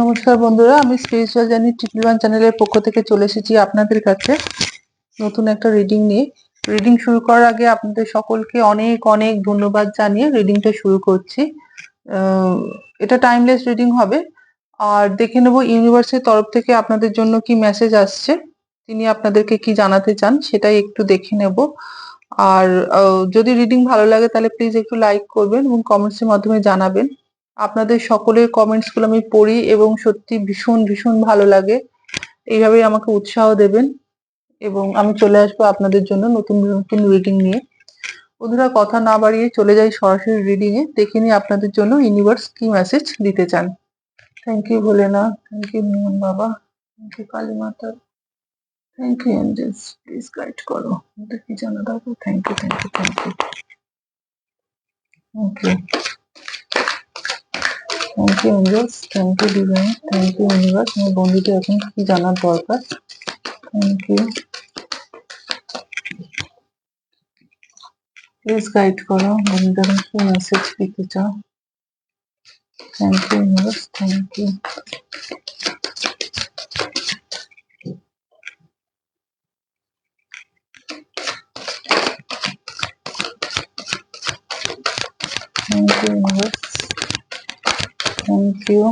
নমস্কার বন্ধুরা, আমি স্পিরিচুয়াল জার্নি ওয়ান চ্যানেলের পক্ষ থেকে চলে এসেছি আপনাদের কাছে নতুন একটা রিডিং নিয়ে। রিডিং শুরু করার আগে আপনাদের সকলকে অনেক অনেক ধন্যবাদ জানিয়ে রিডিংটা শুরু করছি। এটা টাইমলেস রিডিং হবে। আর দেখে নেব ইউনিভার্সের তরফ থেকে আপনাদের জন্য কি মেসেজ আসছে। তিনি আপনাদেরকে কি জানাতে চান সেটাই একটু দেখে নেব। আর যদি রিডিং ভালো লাগে তাহলে প্লিজ একটু লাইক করবেন এবং কমেন্টসের মাধ্যমে জানাবেন। আপনাদের সকলের কমেন্টসগুলো আমি পড়ি এবং সত্যি ভীষণ ভীষণ ভালো লাগে। এইভাবেই আমাকে উৎসাহ দেবেন এবং আমি চলে আসব আপনাদের জন্য নতুন নতুন রিডিং নিয়ে। বন্ধুরা, কথা না বাড়িয়ে চলে যাই সরাসরি রিডিং এ। দেখে নিই আপনাদের জন্য ইউনিভার্স কি মেসেজ দিতে চান। Thank you Bholenath thank you Mohan Baba. Thank you Kali Mata. Thank you angels please guide করো। এটা কি জানা দরকার? Thank you thank you thank you you thank you angels thank you divine thank you universe আমার বন্ধুদের এখন কি জানার দরকার থ্যাংক ইউ প্লিজ গাইড করো বন্ধুদের এখন কি মেসেজ দিতে চাও thank you universe thank you thank you universe thank you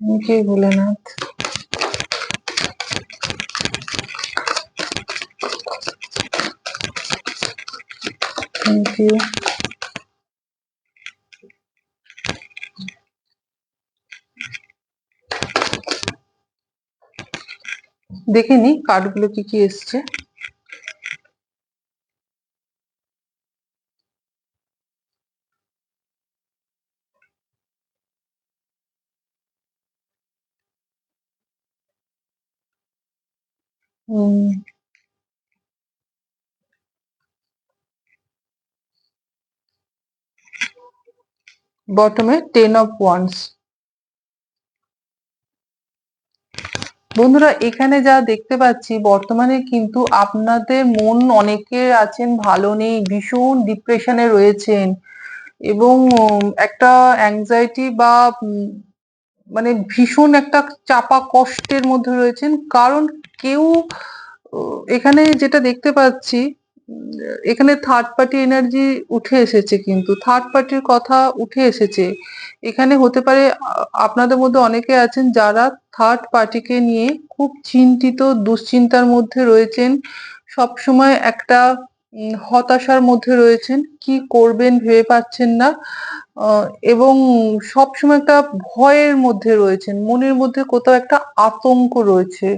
thank you Bholenath thank you দেখে নি কার্ডগুলো কি কি এসছে। হুম বটমে টেন অফ ওয়ান্স বন্ধুরা, এখানে যা দেখতে পাচ্ছি, বর্তমানে কিন্তু আপনাদের মন অনেকে আছেন ভালো নেই, ভীষণ ডিপ্রেশনে রয়েছেন এবং একটা অ্যাংজাইটি বা মানে ভীষণ একটা চাপা কষ্টের মধ্যে রয়েছেন। কারণ কেউ এখানে যেটা দেখতে পাচ্ছি এখানে থার্ড পার্টি এনার্জি উঠে এসেছে কিন্তু থার্ড পার্টির কথা উঠে এসেছে। এখানে হতে পারে আপনাদের মধ্যে অনেকে আছেন যারা থার্ড পার্টিকে নিয়ে খুব চিন্তিত, দুশ্চিন্তার মধ্যে রয়েছেন সব সময় একটা হতাশার মধ্যে রয়েছেন, কি করবেন ভেবে পাচ্ছেন না এবং সব সময় একটা ভয়ের মধ্যে রয়েছেন, মনের মধ্যে কোথাও একটা আতঙ্ক রয়েছে।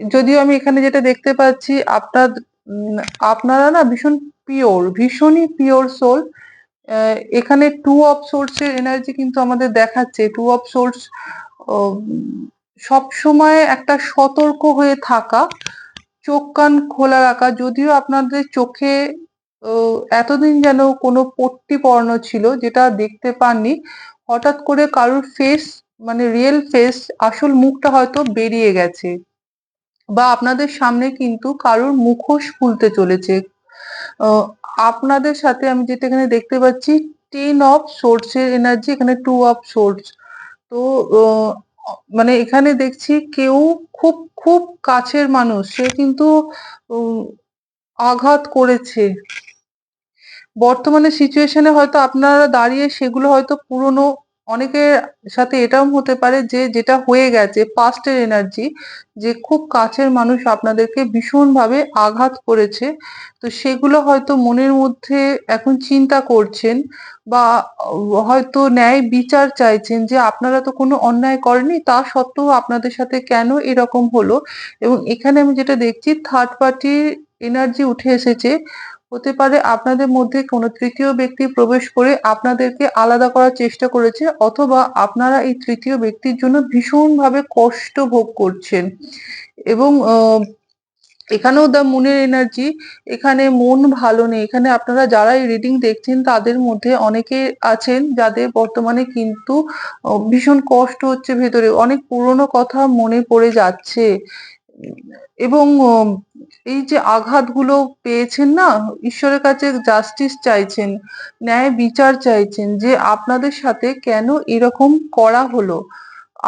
যদিও আমি এখানে যেটা দেখতে পাচ্ছি, আপনার আপনারা না ভীষণ পিওর ভীষণই পিওর সোল এখানে টু অফ সোর্স এর এনার্জি কিন্তু আমাদের দেখাচ্ছে। টু অফ সোর্স সব সময় একটা সতর্ক হয়ে থাকা, চোখ কান খোলা রাখা। যদিও আপনাদের চোখে এতদিন যেন কোনো পট্টি পরানো ছিল যেটা দেখতে পাননি, হঠাৎ করে কারোর ফেস মানে রিয়েল ফেস আসল মুখটা হয়তো বেরিয়ে গেছে। বা আপনাদের সামনে কিন্তু কারোর মুখোশ খুলতে চলেছে। আপনাদের সাথে আমি যেটা এখানে দেখতে পাচ্ছি টেন অফ সোর্স এর এনার্জি এখানে টু অফ সোর্স তো মানে এখানে দেখছি কেউ খুব খুব কাছের মানুষ, সে কিন্তু আঘাত করেছে। বর্তমানে সিচুয়েশনে হয়তো আপনারা দাঁড়িয়ে সেগুলো হয়তো পুরনো অনেকের সাথে এটাও হতে পারে যে যেটা হয়ে গেছে পাস্টের এনার্জি যে খুব কাছের মানুষ আপনাদেরকে ভীষণভাবে আঘাত করেছে। তো সেগুলো হয়তো মনের মধ্যে এখন চিন্তা করছেন বা হয়তো ন্যায় বিচার চাইছেন যে আপনারা তো কোনো অন্যায় করেনি তা সত্ত্বেও আপনাদের সাথে কেন এরকম হলো? এবং এখানে আমি যেটা দেখছি থার্ড পার্টির এনার্জি উঠে এসেছে। হতে পারে আপনাদের মধ্যে কোনো তৃতীয় ব্যক্তি প্রবেশ করে আপনাদেরকে আলাদা করার চেষ্টা করেছে অথবা আপনারা এই তৃতীয় ব্যক্তির জন্য ভীষণভাবে কষ্ট ভোগ করছেন। এবং এখানেও দ্য মুনের এনার্জি এখানে মন ভালো নেই। এখানে আপনারা যারা রিডিং দেখছেন, তাদের মধ্যে অনেকে আছেন যাদের বর্তমানে কিন্তু ভীষণ কষ্ট হচ্ছে ভেতরে। অনেক পুরনো কথা মনে পড়ে যাচ্ছে। এবং এই যে আঘাতগুলো পেয়েছেন না ঈশ্বরের কাছে জাস্টিস চাইছেন, ন্যায় বিচার চাইছেন যে আপনাদের সাথে কেন এরকম করা হলো?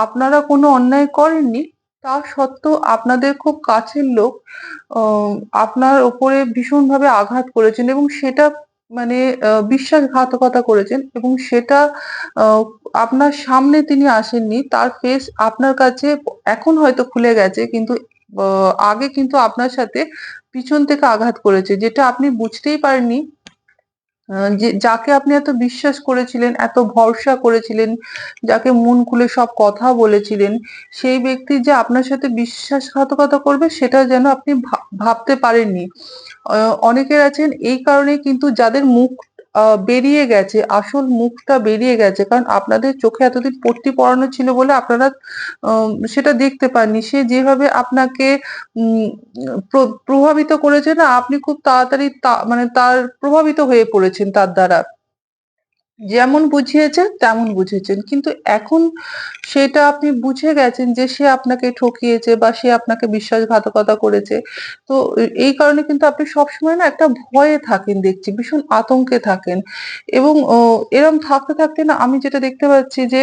আপনারা কোনো অন্যায় করেননি। তা সত্ত্বেও আপনাদের খুব কাছের লোক আপনার উপরে ভীষণভাবে আঘাত করেছেন এবং সেটা মানে বিশ্বাসঘাতকতা করেছেন এবং সেটা আপনার সামনে তিনি আসেননি। তার ফেস আপনার কাছে এখন হয়তো খুলে গেছে কিন্তু আগে কিন্তু আপনার সাথে পিছন থেকে আঘাত করেছে। যেটা আপনি বুঝতেই পারেননি যে যাকে আপনি এত বিশ্বাস করেছিলেন, এত ভরসা করেছিলেন, যাকে মন খুলে সব কথা বলেছিলেন, সেই ব্যক্তি যে আপনার সাথে বিশ্বাসঘাতকতা করবে সেটা যেন আপনি ভাবতে পারেননি। অনেকের আছেন এই কারণে কিন্তু যাদের মুখ বেরিয়ে গেছে, আসল মুখটা বেরিয়ে গেছে। কারণ আপনাদের চোখে এতদিন পট্টি পরানো ছিল বলে আপনারা সেটা দেখতে পাননি। সে যেভাবে আপনাকে প্রভাবিত করেছে না আপনি খুব তাড়াতাড়ি মানে তার প্রভাবিত হয়ে পড়েছেন তার দ্বারা। যেমন বুঝিয়েছেন তেমন বুঝেছেন। কিন্তু এখন সেটা আপনি বুঝে গেছেন যে সে আপনাকে ঠকিয়েছে বা সে আপনাকে বিশ্বাসঘাতকতা করেছে। তো এই কারণে কিন্তু আপনি সবসময় না একটা ভয়ে থাকেন দেখছি, ভীষণ আতঙ্কে থাকেন এবং এরম থাকতে, থাকতে না আমি যেটা দেখতে পাচ্ছি যে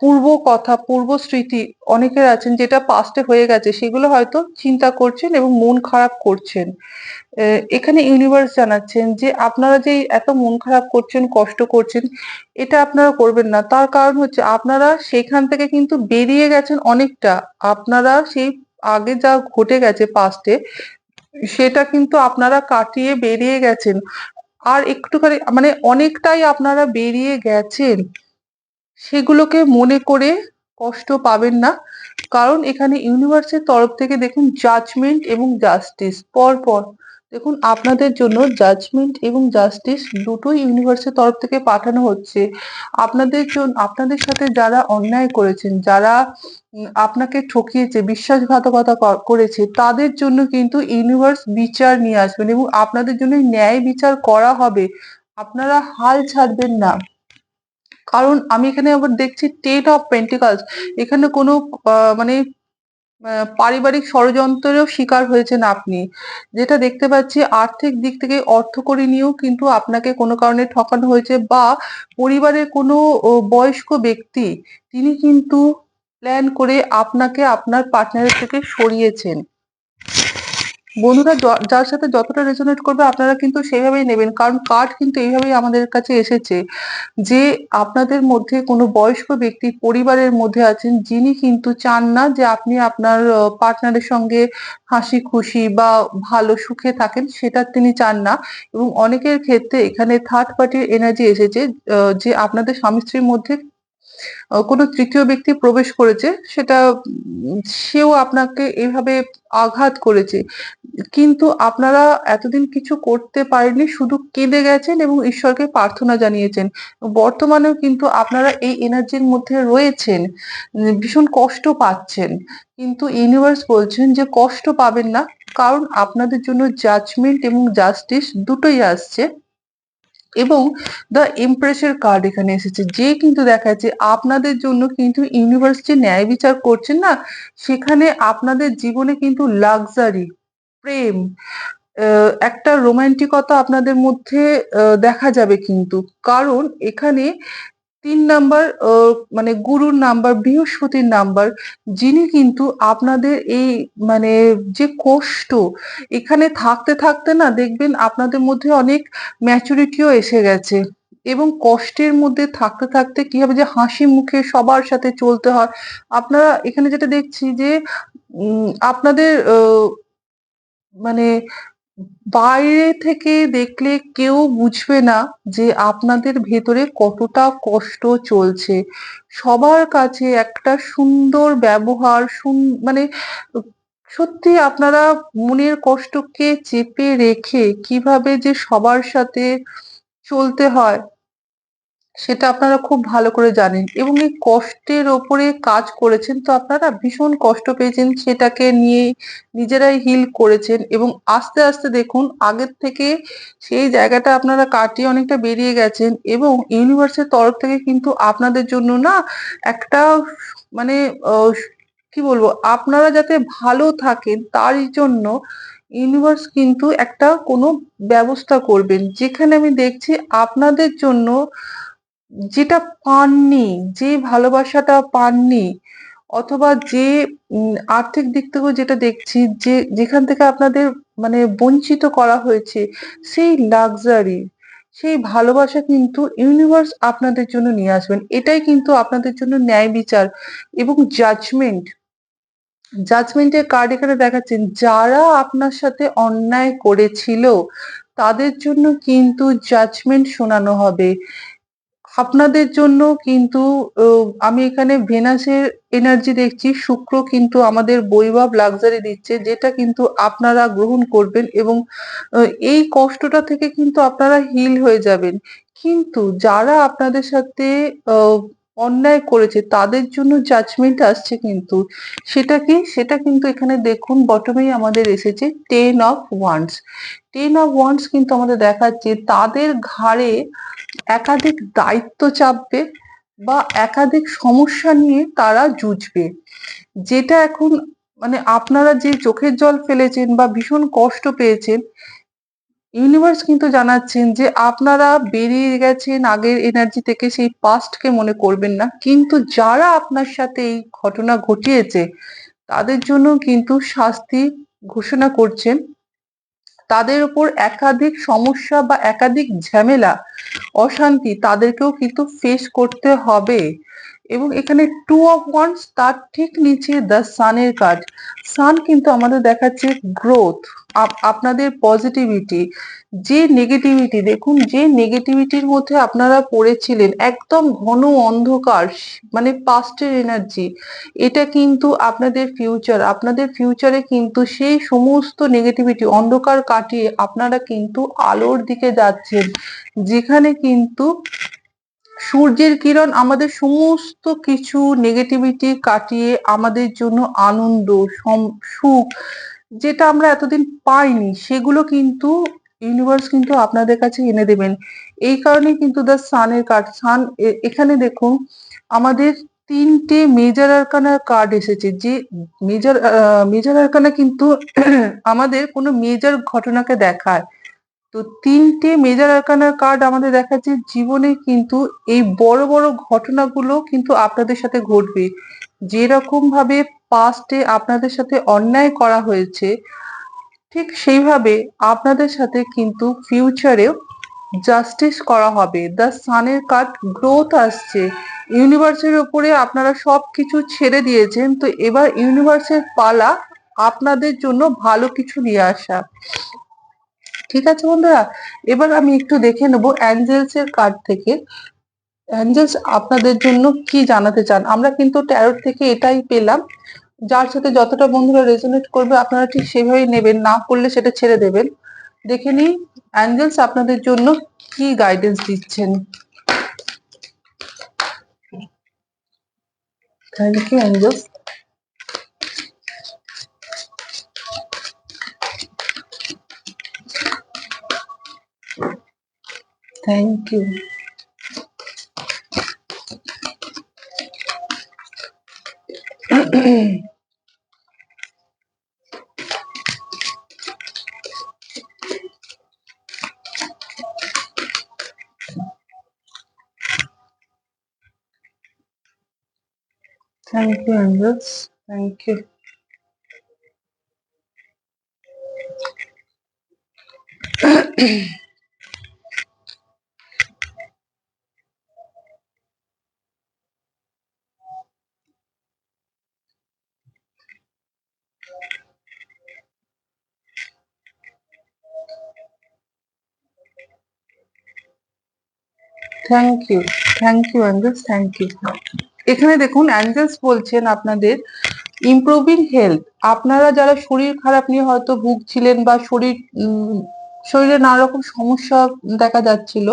পূর্ব কথা, পূর্ব স্মৃতি অনেকের আছেন যেটা পাস্টে হয়ে গেছে সেগুলো হয়তো চিন্তা করছেন এবং মন খারাপ করছেন। এখানে ইউনিভার্স জানাচ্ছেন যে আপনারা যে এত মন খারাপ করছেন, কষ্ট করছেন, এটা আপনারা করবেন না। তার কারণ হচ্ছে আপনারা সেখান থেকে কিন্তু বেরিয়ে গেছেন অনেকটা। আপনারা সেই আগে যা ঘটে গেছে পাস্টে সেটা কিন্তু আপনারা কাটিয়ে বেরিয়ে গেছেন। আর একটুখানি মানে অনেকটাই আপনারা বেরিয়ে গেছেন। সেগুলোকে মনে করে কষ্ট পাবেন না। কারণ এখানে ইউনিভার্সের তরফ থেকে দেখুন জাজমেন্ট এবং জাস্টিস পরপর দেখুন আপনাদের জন্য জাজমেন্ট এবং জাস্টিস দুটোই ইউনিভার্স এর তরফ থেকে পাঠানো হচ্ছে। আপনাদের জন্য আপনাদের সাথে যারা অন্যায় করেছেন, যারা আপনাকে ঠকিয়েছে, বিশ্বাসঘাতকতা করেছে তাদের জন্য কিন্তু ইউনিভার্স বিচার নিয়ে আসবেন এবং আপনাদের জন্য ন্যায় বিচার করা হবে। আপনারা হাল ছাড়বেন না। কারণ আমি এখানে আবার দেখছি 10 অফ পেন্টিকলস এখানে কোনো মানে পারিবারিক ষড়যন্ত্রেরও শিকার হয়েছেন আপনি। যেটা দেখতে পাচ্ছি, আর্থিক দিক থেকে অর্থকরী নিয়েও কিন্তু আপনাকে কোনো কারণে ঠকানো হয়েছে বা পরিবারের কোনো বয়স্ক ব্যক্তি, তিনি কিন্তু প্ল্যান করে আপনাকে আপনার পার্টনারের থেকে সরিয়েছেন। বন্ধুরা যার সাথে যতটা রেজোনেট করবে আপনারা কিন্তু সেভাবেই নেবেন। কারণ কার্ড কিন্তু এইভাবেই আমাদের কাছে এসেছে যে আপনাদের মধ্যে কোনো বয়স্ক ব্যক্তি পরিবারের মধ্যে আছেন যিনি কিন্তু চান না যে আপনি আপনার পার্টনারের সঙ্গে হাসি-খুশি বা ভালো সুখে থাকেন, সেটা তিনি চান না। এবং অনেকের ক্ষেত্রে এখানে থার্ড পার্টির এনার্জি এসেছে যে আপনাদের স্বামী-স্ত্রীর মধ্যে আ কোনো তৃতীয় ব্যক্তি প্রবেশ করেছে, সেটা সেও আপনাকে এভাবে আঘাত করেছে। কিন্তু আপনারা এতদিন কিছু করতে পারেননি, শুধু কেঁদে গেছেন এবং ঈশ্বরকে প্রার্থনা জানিয়েছেন। বর্তমানেও কিন্তু আপনারা এই এনার্জির মধ্যে রয়েছেন। ভীষণ কষ্ট পাচ্ছেন। কিন্তু ইউনিভার্স বলছেন যে কষ্ট পাবেন না। কারণ আপনাদের জন্য জাজমেন্ট এবং জাস্টিস দুটোই আসছে। এবং দ্য ইমপ্রেসের কার্ড এখানে এসেছে। যে কিন্তু দেখাচ্ছে আপনাদের জন্য কিন্তু ইউনিভার্স যে ন্যায় বিচার করছেন না, সেখানে আপনাদের জীবনে কিন্তু লাক্সারি, প্রেম, একটা রোমান্টিকতা আপনাদের মধ্যে দেখা যাবে কিন্তু। কারণ এখানে ৩ নাম্বার মানে গুরুর নাম্বার, বৃহস্পতির নাম্বার যিনি কিন্তু আপনাদের এই মানে যে কষ্ট এখানে থাকতে, থাকতে না দেখবেন আপনাদের মধ্যে অনেক ম্যাচুরিটিও এসে গেছে। এবং কষ্টের মধ্যে থাকতে, থাকতে কি হবে যে হাসি মুখে সবার সাথে চলতে হয়। আপনারা এখানে যেটা দেখছি যে আপনাদের মানে বাইরে থেকে দেখলে কেউ বুঝবে না যে আপনাদের ভেতরে কতটা কষ্ট চলছে। সবার কাছে একটা সুন্দর ব্যবহার মানে সত্যি আপনারা মনের কষ্টকে চেপে রেখে কীভাবে যে সবার সাথে চলতে হয় সেটা আপনারা খুব ভালো করে জানেন এবং এই কষ্টের ওপরে কাজ করেছেন তো আপনারা ভীষণ কষ্ট পেয়েছেন সেটাকে নিয়ে নিজেরাই হিল করেছেন এবং আস্তে, আস্তে দেখুন আগের থেকে সেই জায়গাটা আপনারা কাটিয়ে অনেকটা বেরিয়ে গেছেন এবং ইউনিভার্সের তরফ থেকে কিন্তু আপনাদের জন্য না একটা মানে কি বলব আপনারা যাতে ভালো থাকেন তার জন্য ইউনিভার্স কিন্তু একটা কোনো ব্যবস্থা করবেন। যেখানে আমি দেখছি আপনাদের জন্য যেটা পাননি, যে ভালোবাসাটা পাননি, অথবা যে আর্থিক দিক থেকেও যেটা দেখছি যে, যেখান থেকে আপনাদের মানে বঞ্চিত করা হয়েছে, সেই লাক্সারি সেই ভালোবাসা কিন্তু ইউনিভার্স আপনাদের জন্য নিয়ে আসবেন। এটাই কিন্তু আপনাদের জন্য ন্যায় বিচার এবং জাজমেন্ট জাজমেন্টের কার্ড এখানে দেখাচ্ছেন, যারা আপনার সাথে অন্যায় করেছিল, তাদের জন্য কিন্তু জাজমেন্ট শোনানো হবে। আপনাদের জন্য কিন্তু আমি এখানে ভেনাসের এনার্জি দেখছি, শুক্র কিন্তু আমাদের বৈভব লাক্সারি দিচ্ছে, যেটা কিন্তু আপনারা গ্রহণ করবেন এবং এই কষ্টটা থেকে কিন্তু আপনারা হিল হয়ে যাবেন। কিন্তু যারা আপনাদের সাথে অন্যায় করেছে, তাদের জন্য জাজমেন্ট আসছে কিন্তু। সেটা কি? সেটা কিন্তু এখানে দেখুন বটমেই আমাদের এসেছে ten of wands ten of wands কিন্তু আমাদের দেখাচ্ছে তাদের ঘাড়ে একাধিক দায়িত্ব চাপবে বা একাধিক সমস্যা নিয়ে তারা জুঝবে যেটা এখন মানে আপনারা যে চোখের জল ফেলেছেন বা ভীষণ কষ্ট পেয়েছেন ইউনিভার্স কিন্তু জানাচ্ছেন যে আপনারা বেরিয়ে গেছেন আগের এনার্জি থেকে সেই পাস্টকে মনে করবেন না। কিন্তু যারা আপনার সাথে এই ঘটনা ঘটিয়েছে, তাদের জন্য কিন্তু শাস্তি ঘোষণা করছেন। তাদের উপর একাধিক সমস্যা বা একাধিক ঝামেলা, অশান্তি তাদেরকেও কিন্তু ফেস করতে হবে। এবং এখানে টু অফ ওয়ান্স তার ঠিক নিচে দ্য সানের কাজ। সান কিন্তু আমাদের দেখাচ্ছে গ্রোথ আপনাদের পজিটিভিটি যে নেগেটিভিটি দেখুন যে নেগেটিভিটির মধ্যে আপনারা পড়েছিলেন, একদম ঘন অন্ধকার মানে পাস্টের এনার্জি এটা কিন্তু আপনাদের ফিউচার আপনাদের ফিউচারে কিন্তু সেই সমস্ত নেগেটিভিটি অন্ধকার কাটিয়ে আপনারা কিন্তু আলোর দিকে যাচ্ছেন, যেখানে কিন্তু সূর্যের কিরণ আমাদের সমস্ত কিছু নেগেটিভিটি কাটিয়ে আমাদের জন্য আনন্দ সুখ যেটা আমরা এতদিন পাইনি, সেগুলো কিন্তু ইউনিভার্স কিন্তু আপনাদের কাছে এনে দেবেন। এই কারণে কিন্তু দ্য সানের কার্ড সান এখানে দেখুন, আমাদের তিনটে মেজর আরকানার কার্ড এসেছে। যে মেজর মেজর আরকানা কিন্তু আমাদের কোনো মেজর ঘটনাকে দেখায়। তো তিনটে মেজর আরকানার কার্ড আমাদের দেখাচ্ছে, জীবনে কিন্তু এই বড় বড় ঘটনাগুলো কিন্তু আপনাদের সাথে ঘটবে। যেরকম ভাবে পাস্টে আপনাদের সাথে অন্যায় করা হয়েছে, ঠিক সেইভাবে আপনাদের সাথে কিন্তু ফিউচারেও জাস্টিস করা হবে। দ্য সানের কার্ড গ্রোথ আসছে। ইউনিভার্সের উপরে আপনারা সব কিছু ছেড়ে দিয়েছেন। তো এবার ইউনিভার্সের পালা আপনাদের জন্য ভালো কিছু নিয়ে আসা। ঠিক আছে বন্ধুরা? এবার আমি একটু দেখে নেব অ্যাঞ্জেলস এর কার্ড থেকে। অ্যাঞ্জেলস আপনাদের জন্য কি জানাতে চান? আমরা কিন্তু ট্যারোট থেকে এটাই পেলাম। যার সাথে যতটা বন্ধুরা রেজোনেট করবে, আপনারা ঠিক সেভাবেই নেবেন। না করলে সেটা ছেড়ে দেবেন। দেখে নিই অ্যাঞ্জেলস আপনাদের জন্য কি গাইডেন্স দিচ্ছেন। Thank you angels thank you Thank you, angels. Thank you. Thank you thank you angels thank you এখানে দেখুন অ্যাঞ্জেলস বলছেন আপনাদের ইমপ্রুভিং হেলথ আপনারা যারা শরীর খারাপ নিয়ে হয়তো ভুগছিলেন বা শরীর শরীরে নানা রকম সমস্যা দেখা যাচ্ছিল,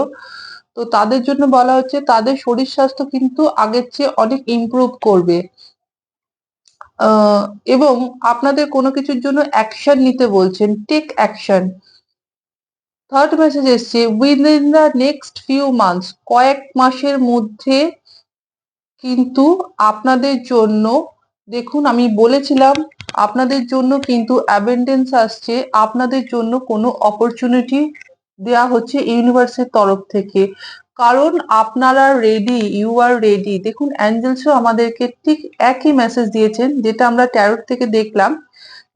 তো তাদের জন্য বলা হচ্ছে, তাদের শরীর স্বাস্থ্য কিন্তু আগের চেয়ে অনেক ইমপ্রুভ করবে। এবং আপনাদের কোনো কিছুর জন্য অ্যাকশন নিতে বলছেন টেক অ্যাকশন থার্ড মেসেজ এসছে within the next few months কয়েক মাসের মধ্যে কিন্তু আপনাদের জন্য, দেখুন আমি বলেছিলাম, আপনাদের জন্য কিন্তু অ্যাবেন্ডেন্স আসছে, আপনাদের জন্য কোনো অপরচুনিটি দেয়া হচ্ছে ইউনিভার্সের তরফ থেকে। কারণ আপনারা রেডি ইউ আর রেডি দেখুন অ্যাঞ্জেলসও আমাদেরকে ঠিক একই মেসেজ দিয়েছেন, যেটা আমরা ট্যারোট থেকে দেখলাম।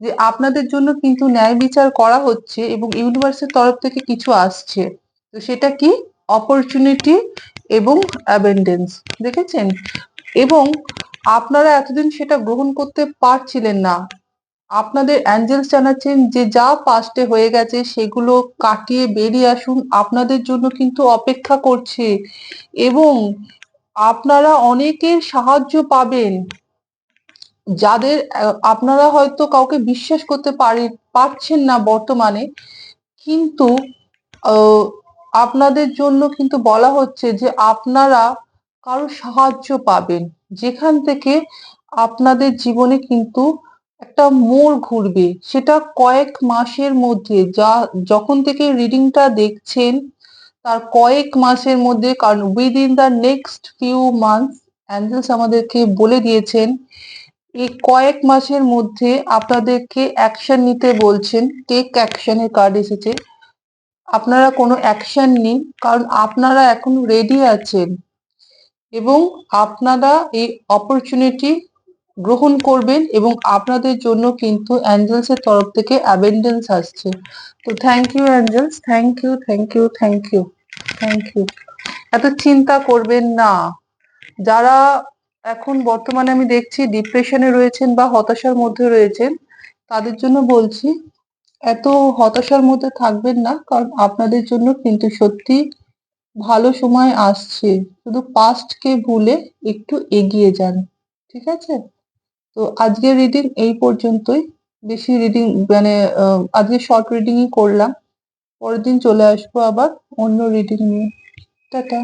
যে আপনাদের জন্য কিন্তু ন্যায় বিচার করা হচ্ছে এবং ইউনিভার্সের তরফ থেকে কিছু আসছে। তো সেটা কি? অপরচুনিটি এবং অ্যাবেন্ডেন্স দেখেছেন? এবং আপনারা এতদিন সেটা গ্রহণ করতে পারছিলেন না। আপনাদের অ্যাঞ্জেলস জানাচ্ছেন যে যা পাস্টে হয়ে গেছে সেগুলো কাটিয়ে বেরিয়ে আসুন, আপনাদের জন্য কিন্তু অপেক্ষা করছে। এবং আপনারা অনেকের সাহায্য পাবেন। যাদের আপনারা হয়তো কাউকে বিশ্বাস করতে পারি, পারছেন না বর্তমানে, কিন্তু আপনাদের জন্য কিন্তু বলা হচ্ছে যে আপনারা কারও সাহায্য পাবেন। যেখান থেকে আপনাদের জীবনে কিন্তু একটা মোড় ঘুরবে। সেটা কয়েক মাসের মধ্যে, যা, যখন থেকে রিডিংটা দেখছেন, তার কয়েক মাসের মধ্যে, কারণ within the next few months angels আমাদেরকে বলে দিয়েছেন এই কয়েক মাসের মধ্যে আপনাদেরকে অ্যাকশন নিতে বলছেন টেক অ্যাকশনের কার্ড এসেছে। আপনারা কোনো অ্যাকশন নিন, কারণ আপনারা এখন রেডি আছেন এবং আপনারা এই অপরচুনিটি গ্রহণ করবেন এবং আপনাদের জন্য কিন্তু অ্যাঞ্জেলসের তরফ থেকে অ্যাবেন্ডেন্স আসছে। তো thank you angels thank you thank you thank you thank you এত চিন্তা করবেন না। যারা এখন বর্তমানে আমি দেখছি ডিপ্রেশনে রয়েছেন বা হতাশার মধ্যে রয়েছেন, তাদের জন্য বলছি, এত হতাশার মধ্যে থাকবেন না, কারণ আপনাদের জন্য কিন্তু সত্যি ভালো সময় আসছে। শুধু পাস্টকে ভুলে একটু এগিয়ে যান, ঠিক আছে? তো আজকের রিডিং এই পর্যন্তই। বেশি রিডিং মানে আজকে শর্ট রিডিংই করলাম। পরের দিন চলে আসব আবার অন্য রিডিং নিয়ে। টাটা।